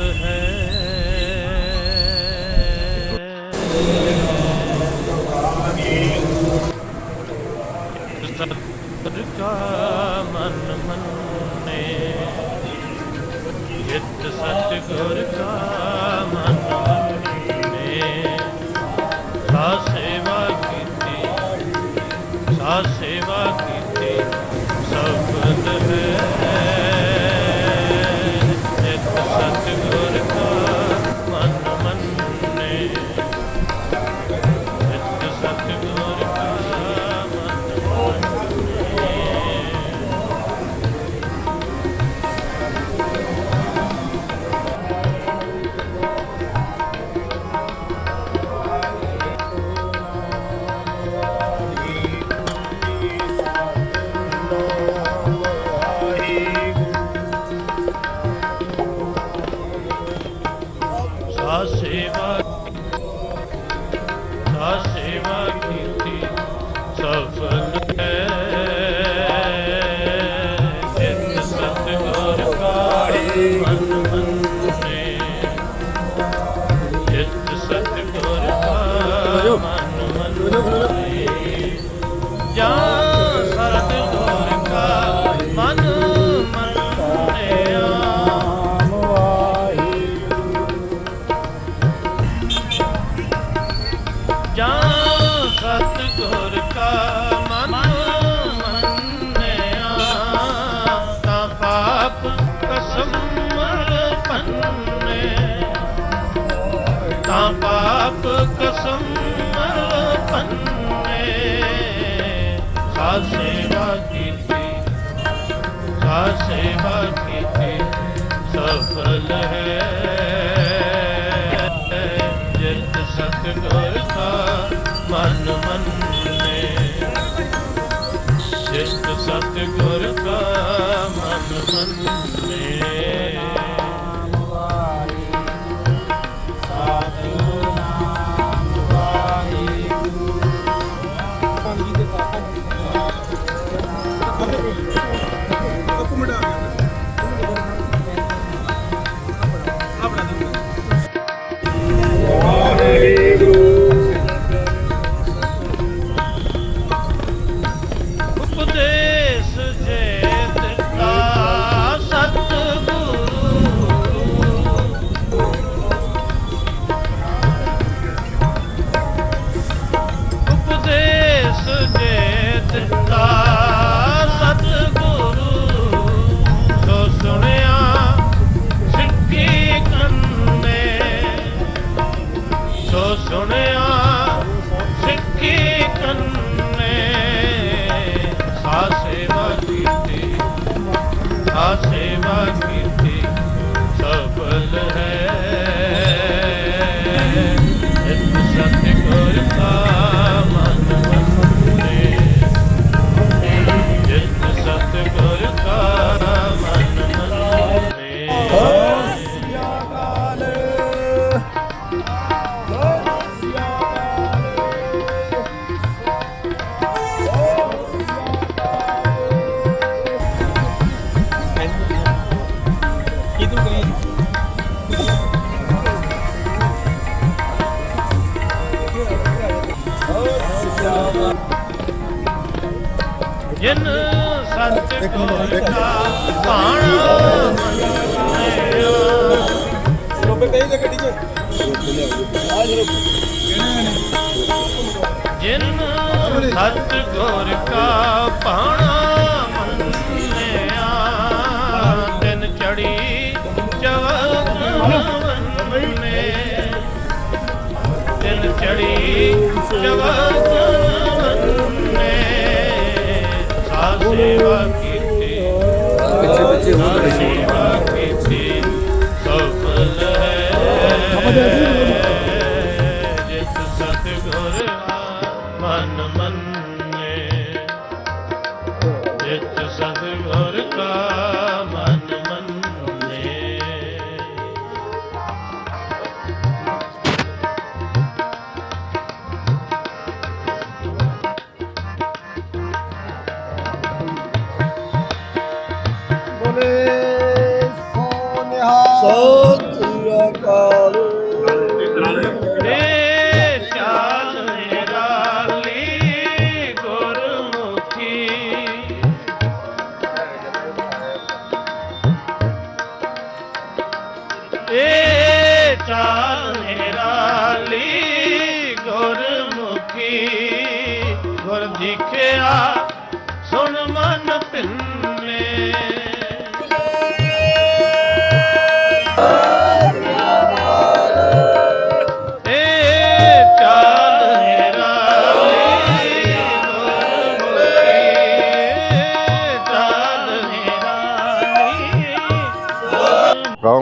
ਸਫਲ ਹੈ। ਸਤਿ ਮਨ ਮੰਨੇ। ਜਿਤ ਸਤਿਗੁਰ ਕਾ ਮਨ ਮੰਨੇ। ਸਾ ਸੇਵਾ ਕੀਤੀ ਸਾ ਸੇਵਾ ਪਾਪ ਕਸਮ ਪੰਨੇ। ਸਾ ਕੀਤੀ ਸਾ ਕੀਤੀ, ਸਫਲ ਹੈ। ਜਿਤ ਸਤਿਗੁਰ ਕਾ ਮਨ ਮੰਨੇ। ਜਿਤ ਸਤਿਗੁਰ ਕਾ ਮਨ ਮੰਨੇ। ਦਿੱਤਾ ਜੇ ਗੱਡੀ 'ਚ। ਜਿਨ ਸਤ ਗੁਰ ਕਾ ਭਾਣਾ ਮੰਨਿਆ ਦਿਨ ਚੜੀ ਜਵਨ ਮੰਨੇ। ਦਿਨ ਚੜੀ ਜਵਨ ਮੰਨੇ। ਸਾ ਸੇਵਾ ਕੀਤੀ। ਪਿੱਛੇ ਪਿੱਛੇ ਹੋ ਹੈ ਜਿਤ ਸਤਿਗੁਰ ਮਨ ਮੰਨੇ ਜਿਤ ਸਤਿਗੁਰ ਕਾ ਮਨ ਮੰਨੇ ਬੋਲੇ ਸੋਨਿਹਾ ਏ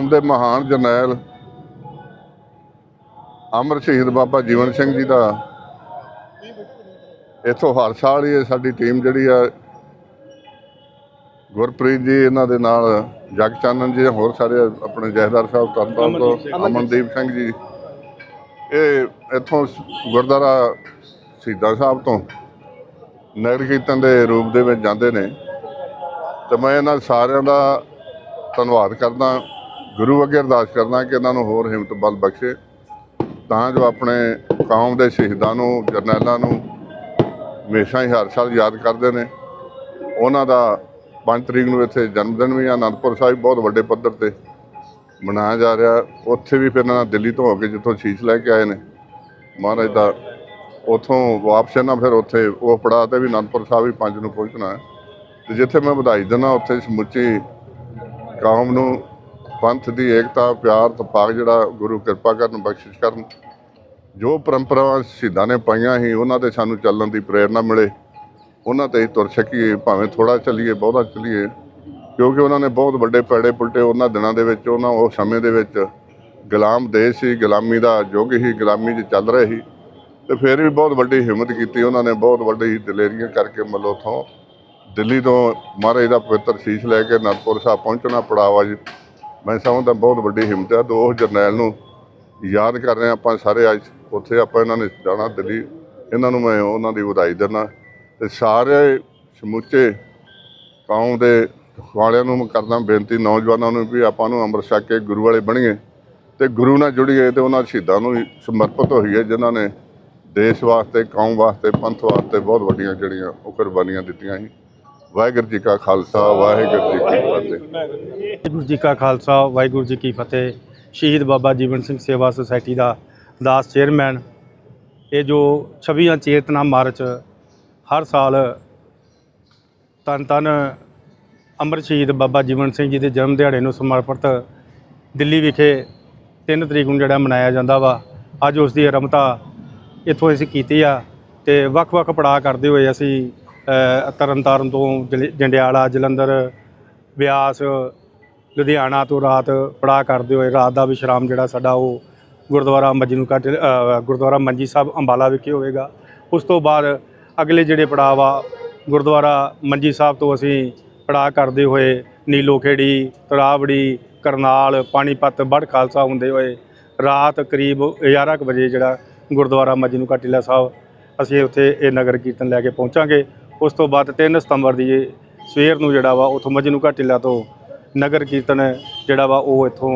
ਕੌਮ ਦੇ ਮਹਾਨ ਜਰਨੈਲ ਅਮਰ ਸ਼ਹੀਦ ਬਾਬਾ ਜੀਵਨ ਸਿੰਘ ਜੀ ਦਾ। ਇੱਥੋਂ ਹਰ ਸਾਲ ਹੀ ਸਾਡੀ ਟੀਮ ਜਿਹੜੀ ਆ ਗੁਰਪ੍ਰੀਤ ਜੀ ਇਹਨਾਂ ਦੇ ਨਾਲ ਜਗ ਚਾਨਣ ਜੀ ਹੋਰ ਸਾਰੇ ਆਪਣੇ ਜਹਦਾਰ ਸਾਹਿਬ ਤਰਨਤਾਰਨ ਤੋਂ ਅਮਨਦੀਪ ਸਿੰਘ। ਜੀ। ਇਹ ਇੱਥੋਂ ਗੁਰਦੁਆਰਾ ਸ਼ਹੀਦਾਂ ਸਾਹਿਬ ਤੋਂ ਨਗਰ ਕੀਰਤਨ ਦੇ ਰੂਪ ਦੇ ਵਿੱਚ ਜਾਂਦੇ ਨੇ। ਤੇ ਮੈਂ ਇਹਨਾਂ ਸਾਰਿਆਂ ਦਾ ਧੰਨਵਾਦ ਕਰਦਾ। ਗੁਰੂ ਅੱਗੇ ਅਰਦਾਸ ਕਰਦਾ ਕਿ ਇਹਨਾਂ ਨੂੰ ਹੋਰ ਹਿੰਮਤ ਬਲ ਬਖਸ਼ੇ, ਤਾਂ ਜੋ ਆਪਣੇ ਕੌਮ ਦੇ ਸ਼ਹੀਦਾਂ ਨੂੰ, ਜਰਨੈਲਾਂ ਨੂੰ ਹਮੇਸ਼ਾ ਹੀ ਹਰ ਸਾਲ ਯਾਦ ਕਰਦੇ ਨੇ। ਉਹਨਾਂ ਦਾ 5 ਤਰੀਕ ਨੂੰ ਇੱਥੇ ਜਨਮ ਦਿਨ ਵੀ ਆਨੰਦਪੁਰ ਸਾਹਿਬ ਬਹੁਤ ਵੱਡੇ ਪੱਧਰ ਤੇ ਮਨਾਇਆ ਜਾ ਰਿਹਾ। ਉੱਥੇ ਵੀ ਫਿਰ ਇਹਨਾਂ ਦਿੱਲੀ ਤੋਂ ਹੋ ਕੇ ਜਿੱਥੋਂ ਸ਼ੀਸ਼ ਲੈ ਕੇ ਆਏ ਨੇ। ਮਹਾਰਾਜ ਦਾ ਉਥੋਂ ਵਾਪਸ ਇਹਨਾਂ ਫਿਰ ਉੱਥੇ ਉਹ ਪੜਾਅ ਤੇ ਵੀ ਅਨੰਦਪੁਰ ਸਾਹਿਬ ਵੀ 5 ਨੂੰ ਪਹੁੰਚਣਾ ਹੈ। ਤੇ ਜਿੱਥੇ ਮੈਂ ਵਧਾਈ ਦਿੰਦਾ, ਉੱਥੇ ਸਮੁੱਚੀ ਕੌਮ ਨੂੰ ਪੰਥ ਦੀ ਏਕਤਾ, ਪਿਆਰ, ਤਪਾਕ ਜਿਹੜਾ ਗੁਰੂ ਕਿਰਪਾ ਕਰਨ, ਬਖਸ਼ਿਸ਼ ਕਰਨ, ਜੋ ਪਰੰਪਰਾਵਾਂ ਸ਼ਹੀਦਾਂ ਨੇ ਪਾਈਆਂ ਸੀ, ਉਹਨਾਂ ਤੇ ਸਾਨੂੰ ਚੱਲਣ ਦੀ ਪ੍ਰੇਰਣਾ ਮਿਲੇ। ਉਹਨਾਂ ਤੇ ਹੀ ਤੁਰ ਸਕੀਏ, ਭਾਵੇਂ ਥੋੜਾ ਚੱਲੀਏ, ਬਹੁਤਾ ਚੱਲੀਏ, ਕਿਉਂਕਿ ਉਹਨਾਂ ਨੇ ਬਹੁਤ ਵੱਡੇ ਪੈੜੇ ਪੁਲਟੇ ਉਹਨਾਂ ਦਿਨਾਂ ਦੇ ਵਿੱਚ, ਉਹਨਾਂ ਉਹ ਸਮੇਂ ਦੇ ਵਿੱਚ ਗੁਲਾਮ ਦੇਸ਼ ਸੀ, ਗੁਲਾਮੀ ਦਾ ਯੁੱਗ ਹੀ ਗੁਲਾਮੀ 'ਚ ਚੱਲ ਰਹੇ ਸੀ। ਤੇ ਫਿਰ ਵੀ ਬਹੁਤ ਵੱਡੀ ਹਿੰਮਤ ਕੀਤੀ ਉਹਨਾਂ ਨੇ, ਬਹੁਤ ਵੱਡੀ ਦਲੇਰੀਆਂ ਕਰਕੇ ਮਤਲਬ ਉੱਥੋਂ ਦਿੱਲੀ ਤੋਂ ਮਹਾਰਾਜ ਦਾ ਪਵਿੱਤਰ ਸ਼ੀਸ਼ ਲੈ ਕੇ ਅਨੰਦਪੁਰ ਸਾਹਿਬ ਪਹੁੰਚਣਾ ਪੜਾਵਾ ਜੀ ਮੈਂ ਸਮਝਦਾ ਬਹੁਤ ਵੱਡੀ ਹਿੰਮਤ ਹੈ, ਦੋ ਜਰਨੈਲ ਨੂੰ ਯਾਦ ਕਰ ਰਹੇ ਆਪਾਂ ਸਾਰੇ ਅੱਜ। ਉੱਥੇ ਆਪਾਂ ਇਹਨਾਂ ਨੇ ਜਾਣਾ, ਦਿੱਲੀ। ਇਹਨਾਂ ਨੂੰ ਮੈਂ ਉਹਨਾਂ ਦੀ ਵਧਾਈ ਦਿੰਦਾ ਤੇ ਸਾਰੇ ਸਮੁੱਚੇ ਕੌਮ ਦੇ ਵਾਲਿਆਂ ਨੂੰ ਮੈਂ ਕਰਦਾ ਬੇਨਤੀ, ਨੌਜਵਾਨਾਂ ਨੂੰ ਵੀ ਆਪਾਂ ਨੂੰ ਅੰਮ੍ਰਿਤ ਛਕ ਕੇ ਗੁਰੂ ਵਾਲੇ ਬਣੀਏ। ਤੇ ਗੁਰੂ ਨਾਲ ਜੁੜੀਏ, ਤੇ ਉਹਨਾਂ ਸ਼ਹੀਦਾਂ ਨੂੰ ਸਮਰਪਿਤ ਹੋਈਏ, ਜਿਨ੍ਹਾਂ ਨੇ ਦੇਸ਼ ਵਾਸਤੇ, ਕੌਮ ਵਾਸਤੇ, ਪੰਥ ਵਾਸਤੇ ਬਹੁਤ ਵੱਡੀਆਂ ਜਿਹੜੀਆਂ ਉਹ ਕੁਰਬਾਨੀਆਂ ਦਿੱਤੀਆਂ ਸੀ। ਵਾਹਿਗੁਰੂ ਜੀ ਕਾ ਖਾਲਸਾ, ਵਾਹਿਗੁਰੂ ਜੀ ਕੀ ਫਤਿਹ। ਵਾਹਿਗੁਰੂ ਜੀ ਕਾ ਖਾਲਸਾ, ਵਾਹਿਗੁਰੂ ਜੀ ਕੀ ਫਤਿਹ। ਸ਼ਹੀਦ ਬਾਬਾ ਜੀਵਨ ਸਿੰਘ ਸੇਵਾ ਸੁਸਾਇਟੀ ਦਾ ਦਾਸ ਚੇਅਰਮੈਨ। ਇਹ ਜੋ 26 ਚੇਤਨਾ ਮਾਰਚ ਹਰ ਸਾਲ ਤਨ ਤਨ ਅੰਮ੍ਰਿਤ ਸ਼ਹੀਦ ਬਾਬਾ ਜੀਵਨ ਸਿੰਘ ਜੀ ਦੇ ਜਨਮ ਦਿਹਾੜੇ ਨੂੰ ਸਮਰਪਿਤ ਦਿੱਲੀ ਵਿਖੇ 3 ਤਰੀਕ ਨੂੰ ਜਿਹੜਾ ਮਨਾਇਆ ਜਾਂਦਾ ਵਾ, ਅੱਜ ਉਸ ਦੀ ਆਰੰਭਤਾ ਇੱਥੋਂ ਅਸੀਂ ਕੀਤੀ ਆ ਤੇ ਵੱਖ-ਵੱਖ ਪੜਾਅ ਕਰਦੇ ਹੋਏ ਅਸੀਂ ਤਰਨਤਾਰਨ ਤੋਂ ਜਲ- ਜੰਡਿਆਲਾ, ਜਲੰਧਰ, ਬਿਆਸ, ਲੁਧਿਆਣਾ ਤੋਂ ਰਾਤ ਪੜਾਅ ਕਰਦੇ ਹੋਏ ਰਾਤ ਦਾ ਵਿਸ਼ਰਾਮ ਜਿਹੜਾ ਸਾਡਾ ਉਹ ਗੁਰਦੁਆਰਾ ਮਜਨੂ ਘਾਟ ਗੁਰਦੁਆਰਾ ਮੰਜੀ ਸਾਹਿਬ ਅੰਬਾਲਾ ਵਿਖੇ ਹੋਵੇਗਾ। ਉਸ ਤੋਂ ਬਾਅਦ ਅਗਲੇ ਜਿਹੜੇ ਪੜਾਅ ਵਾ ਗੁਰਦੁਆਰਾ ਮੰਜੀ ਸਾਹਿਬ ਤੋਂ ਅਸੀਂ ਪੜਾਅ ਕਰਦੇ ਹੋਏ ਨੀਲੋ ਖੇੜੀ, ਤਰਾਵੜੀ, ਕਰਨਾਲ, ਪਾਣੀਪਤ ਬੜ ਖਾਲਸਾ ਹੁੰਦੇ ਹੋਏ ਰਾਤ ਕਰੀਬ 11 ਕੁ ਵਜੇ ਜਿਹੜਾ ਗੁਰਦੁਆਰਾ ਮਜਨੂ ਘਾਟੀਲਾ ਸਾਹਿਬ, ਅਸੀਂ ਉੱਥੇ ਇਹ ਨਗਰ ਕੀਰਤਨ ਲੈ ਕੇ ਪਹੁੰਚਾਂਗੇ। ਉਸ ਤੋਂ ਬਾਅਦ 3 ਸਤੰਬਰ ਦੀ ਸਵੇਰ ਨੂੰ ਜਿਹੜਾ ਵਾ ਉਥੋਂ ਮਜਨੂ ਘਾਟੀਲਾ ਤੋਂ ਨਗਰ ਕੀਰਤਨ ਜਿਹੜਾ ਵਾ ਉਹ ਇੱਥੋਂ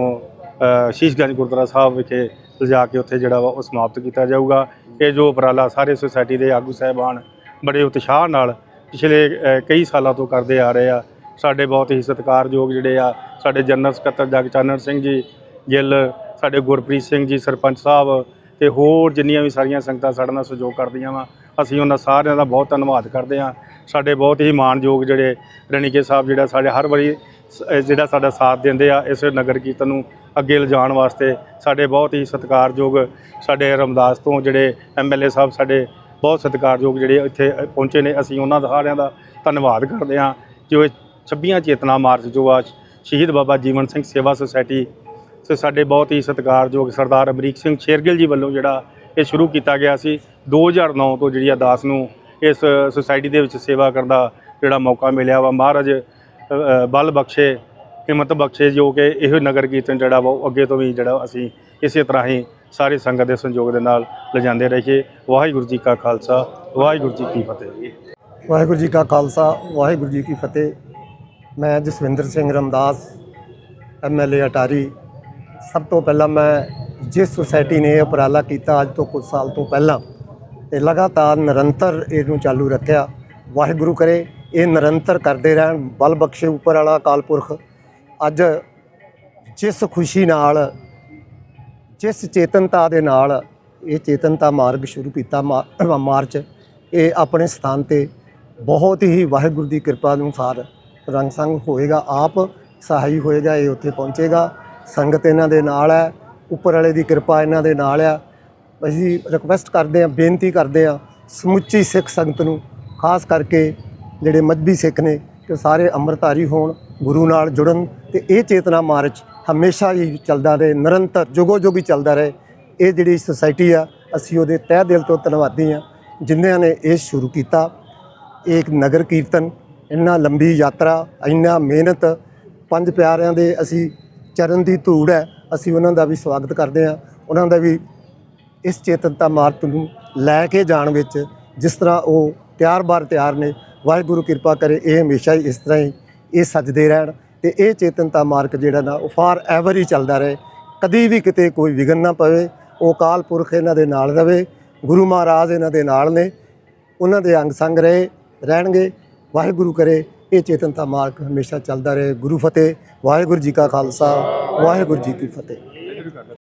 ਸ਼ੀਸ਼ਗੰਜ ਗੁਰਦੁਆਰਾ ਸਾਹਿਬ ਵਿਖੇ ਲਿਜਾ ਕੇ ਉੱਥੇ ਜਿਹੜਾ ਵਾ ਉਹ ਸਮਾਪਤ ਕੀਤਾ ਜਾਊਗਾ। ਇਹ ਜੋ ਉਪਰਾਲਾ ਸਾਰੇ ਸੁਸਾਇਟੀ ਦੇ ਆਗੂ ਸਾਹਿਬਾਨ ਬੜੇ ਉਤਸ਼ਾਹ ਨਾਲ ਪਿਛਲੇ ਕਈ ਸਾਲਾਂ ਤੋਂ ਕਰਦੇ ਆ ਰਹੇ ਆ। ਸਾਡੇ ਬਹੁਤ ਹੀ ਸਤਿਕਾਰਯੋਗ ਜਿਹੜੇ ਆ, ਸਾਡੇ ਜਨਰਲ ਸਕੱਤਰ ਜਗਚਾਨਣ ਸਿੰਘ ਜੀ, ਗਿੱਲ, ਸਾਡੇ ਗੁਰਪ੍ਰੀਤ ਸਿੰਘ ਜੀ, ਸਰਪੰਚ ਸਾਹਿਬ ਤੇ ਹੋਰ ਜਿੰਨੀਆਂ ਵੀ ਸਾਰੀਆਂ ਸੰਗਤਾਂ ਸਾਡੇ ਨਾਲ ਸਹਿਯੋਗ ਕਰਦੀਆਂ ਵਾ ਅਸੀਂ ਉਹਨਾਂ ਸਾਰਿਆਂ ਦਾ ਬਹੁਤ ਧੰਨਵਾਦ ਕਰਦੇ ਹਾਂ। ਸਾਡੇ ਬਹੁਤ ਹੀ ਮਾਣਯੋਗ ਜਿਹੜੇ ਰਣੀਕੇ ਸਾਹਿਬ ਜਿਹੜਾ ਸਾਡੇ ਹਰ ਵਾਰੀ ਸ- ਜਿਹੜਾ ਸਾਡਾ ਸਾਥ ਦਿੰਦੇ ਆ, ਇਸ ਨਗਰ ਕੀਰਤਨ ਨੂੰ ਅੱਗੇ ਲਿਜਾਣ ਵਾਸਤੇ ਸਾਡੇ ਬਹੁਤ ਹੀ ਸਤਿਕਾਰਯੋਗ ਸਾਡੇ ਰਮਦਾਸ ਤੋਂ ਜਿਹੜੇ ਐਮਐਲਏ ਸਾਹਿਬ ਸਾਡੇ ਬਹੁਤ ਸਤਿਕਾਰਯੋਗ ਜਿਹੜੇ ਇੱਥੇ ਪਹੁੰਚੇ ਨੇ। ਅਸੀਂ ਉਹਨਾਂ ਦਾ ਸਾਰਿਆਂ ਦਾ ਧੰਨਵਾਦ ਕਰਦੇ ਹਾਂ। ਜੋ ਇਹ 26 ਚੇਤਨਾ ਮਾਰਚ ਜੋ ਆ, ਸ਼ਹੀਦ ਬਾਬਾ ਜੀਵਨ ਸਿੰਘ ਸੇਵਾ ਸੁਸਾਇਟੀ ਤੇ ਸਾਡੇ ਬਹੁਤ ਹੀ ਸਤਿਕਾਰਯੋਗ ਸਰਦਾਰ ਅਮਰੀਕ ਸਿੰਘ ਸ਼ੇਰਗਿੱਲ ਜੀ ਵੱਲੋਂ ਜਿਹੜਾ ਇਹ ਸ਼ੁਰੂ ਕੀਤਾ ਗਿਆ ਸੀ। 2009 ਤੋਂ ਜਿਹੜੀ ਆ ਦਾਸ ਨੂੰ ਇਸ ਸੁਸਾਇਟੀ ਦੇ ਵਿੱਚ ਸੇਵਾ ਕਰਨ ਦਾ ਜਿਹੜਾ ਮੌਕਾ ਮਿਲਿਆ ਵਾ। ਮਹਾਰਾਜ ਬਲ ਬਖਸ਼ੇ, ਹਿੰਮਤ ਬਖਸ਼ੇ ਜੋ ਕਿ ਇਹ ਨਗਰ ਕੀਰਤਨ ਜਿਹੜਾ ਵਾ ਉਹ ਅੱਗੇ ਤੋਂ ਵੀ ਜਿਹੜਾ ਅਸੀਂ ਇਸੇ ਤਰ੍ਹਾਂ ਹੀ ਸਾਰੇ ਸੰਗਤ ਦੇ ਸੰਯੋਗ ਦੇ ਨਾਲ ਲਿਜਾਂਦੇ ਰਹੀਏ। ਵਾਹਿਗੁਰੂ ਜੀ ਕਾ ਖਾਲਸਾ, ਵਾਹਿਗੁਰੂ ਜੀ ਕੀ ਫਤਿਹ। ਵਾਹਿਗੁਰੂ ਜੀ ਕਾ ਖਾਲਸਾ, ਵਾਹਿਗੁਰੂ ਜੀ ਕੀ ਫਤਿਹ। ਮੈਂ ਜਸਵਿੰਦਰ ਸਿੰਘ ਰਮਦਾਸ ਐਮਐਲਏ ਅਟਾਰੀ। ਸਭ ਤੋਂ ਪਹਿਲਾਂ ਮੈਂ ਜਿਸ ਸੁਸਾਇਟੀ ਨੇ ਇਹ ਉਪਰਾਲਾ ਕੀਤਾ ਅੱਜ ਤੋਂ ਕੁਝ ਸਾਲ ਤੋਂ ਪਹਿਲਾਂ, ਤੇ ਲਗਾਤਾਰ ਨਿਰੰਤਰ ਇਹਨੂੰ ਚਾਲੂ ਰੱਖਿਆ। ਵਾਹਿਗੁਰੂ ਕਰੇ, ਇਹ ਨਿਰੰਤਰ ਕਰਦੇ ਰਹਿਣ, ਬਲ ਬਖਸ਼ੇ ਉੱਪਰ ਵਾਲਾ ਅਕਾਲ ਪੁਰਖ। ਅੱਜ ਜਿਸ ਖੁਸ਼ੀ ਨਾਲ, ਜਿਸ ਚੇਤਨਤਾ ਦੇ ਨਾਲ ਇਹ ਚੇਤਨਤਾ ਮਾਰਗ ਸ਼ੁਰੂ ਕੀਤਾ ਮਾ- ਮਾਰਚ, ਇਹ ਆਪਣੇ ਸਥਾਨ ਤੇ ਬਹੁਤ ਹੀ ਵਾਹਿਗੁਰੂ ਦੀ ਕਿਰਪਾ ਅਨੁਸਾਰ ਰੰਗ ਸੰਗ ਹੋਏਗਾ। ਆਪ ਸਹਾਈ ਹੋਏਗਾ, ਇਹ ਉੱਥੇ ਪਹੁੰਚੇਗਾ। ਸੰਗਤ ਇਹਨਾਂ ਦੇ ਨਾਲ ਹੈ। ਉੱਪਰ ਵਾਲੇ ਦੀ ਕਿਰਪਾ ਇਹਨਾਂ ਦੇ ਨਾਲ ਆ। ਅਸੀਂ ਰਿਕਵੈਸਟ ਕਰਦੇ ਹਾਂ, ਬੇਨਤੀ ਕਰਦੇ ਹਾਂ ਸਮੁੱਚੀ ਸਿੱਖ ਸੰਗਤ ਨੂੰ, ਖਾਸ ਕਰਕੇ ਜਿਹੜੇ ਮਜਬੀ ਸਿੱਖ ਨੇ, ਕਿ ਸਾਰੇ ਅੰਮ੍ਰਿਤਧਾਰੀ ਹੋਣ, ਗੁਰੂ ਨਾਲ ਜੁੜਨ ਤੇ ਇਹ ਚੇਤਨਾ ਮਾਰਚ ਹਮੇਸ਼ਾ ਹੀ ਚੱਲਦਾ ਰਹੇ, ਨਿਰੰਤਰ ਜੁਗੋ ਜੁਗ ਚੱਲਦਾ ਰਹੇ। ਇਹ ਜਿਹੜੀ ਸੁਸਾਇਟੀ ਆ, ਅਸੀਂ ਉਹਦੇ ਤਹਿ ਦਿਲ ਤੋਂ ਧੰਨਵਾਦੀ ਆ ਜਿਨ੍ਹਾਂ ਨੇ ਇਹ ਸ਼ੁਰੂ ਕੀਤਾ। ਇਹ ਇੱਕ ਨਗਰ ਕੀਰਤਨ, ਇੰਨਾ ਲੰਬੀ ਯਾਤਰਾ, ਇੰਨਾ ਮਿਹਨਤ, ਪੰਜ ਪਿਆਰਿਆਂ ਦੇ ਅਸੀਂ ਚਰਨ ਦੀ ਧੂੜ ਹੈ। ਅਸੀਂ ਉਹਨਾਂ ਦਾ ਵੀ ਸਵਾਗਤ ਕਰਦੇ ਹਾਂ। ਉਹਨਾਂ ਦਾ ਵੀ ਇਸ ਚੇਤਨਤਾ ਮਾਰਗ ਨੂੰ ਲੈ ਕੇ ਜਾਣ ਵਿੱਚ ਜਿਸ ਤਰ੍ਹਾਂ ਉਹ ਤਿਆਰ ਬਾਰ ਤਿਆਰ ਨੇ, ਵਾਹਿਗੁਰੂ ਕਿਰਪਾ ਕਰੇ ਇਹ ਹਮੇਸ਼ਾ ਹੀ ਇਸ ਤਰ੍ਹਾਂ ਹੀ, ਇਹ ਸੱਜਦੇ ਰਹਿਣ ਤੇ ਇਹ ਚੇਤਨਤਾ ਮਾਰਕ ਜਿਹੜਾ ਨਾ, ਉਹ ਫਾਰ ਐਵਰ ਹੀ ਚੱਲਦਾ ਰਹੇ। ਕਦੀ ਵੀ ਕਿਤੇ ਕੋਈ ਵਿਘਨ ਨਾ ਪਵੇ, ਉਹ ਅਕਾਲ ਪੁਰਖ ਇਹਨਾਂ ਦੇ ਨਾਲ ਰਵੇ, ਗੁਰੂ ਮਹਾਰਾਜ ਇਹਨਾਂ ਦੇ ਨਾਲ ਨੇ, ਉਹਨਾਂ ਦੇ ਅੰਗ ਸੰਗ ਰਹੇ, ਰਹਿਣਗੇ, ਵਾਹਿਗੁਰੂ ਕਰੇ ਇਹ ਚੇਤਨਤਾ ਮਾਰਗ ਹਮੇਸ਼ਾ ਚੱਲਦਾ ਰਹੇ। ਗੁਰੂ ਫਤਿਹ, ਵਾਹਿਗੁਰੂ ਜੀ ਕਾ ਖਾਲਸਾ, ਵਾਹਿਗੁਰੂ ਜੀ ਕੀ ਫਤਿਹ।